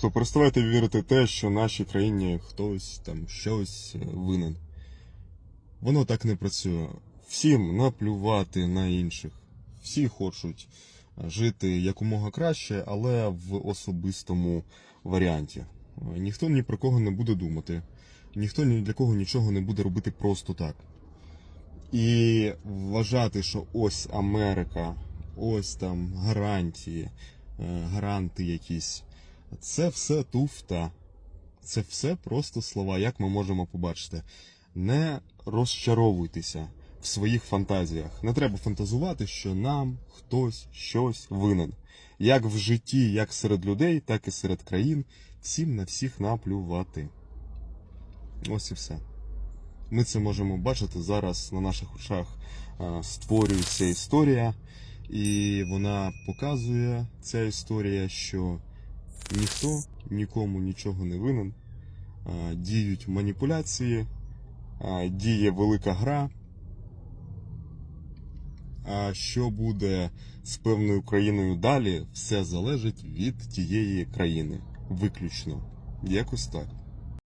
Просто переставайте вірити те, що нашій країні хтось там щось е, винен. Воно так не працює. Всім наплювати на інших. Всі хочуть е, жити якомога краще, але в особистому варіанті. Е, Ніхто ні про кого не буде думати, ніхто ні для кого нічого не буде робити просто так. І вважати, що ось Америка, ось там гарантії, гаранти якісь. Це все туфта. Це все просто слова, як ми можемо побачити. Не розчаровуйтеся в своїх фантазіях. Не треба фантазувати, що нам хтось щось винен. Як в житті, як серед людей, так і серед країн, всім на всіх наплювати. Ось і все. Ми це можемо бачити зараз на наших очах. Створюється історія, і вона показує ця історія, що ніхто нікому нічого не винен. Діють маніпуляції, діє велика гра. А що буде з певною країною далі, все залежить від тієї країни. Виключно. Якось так.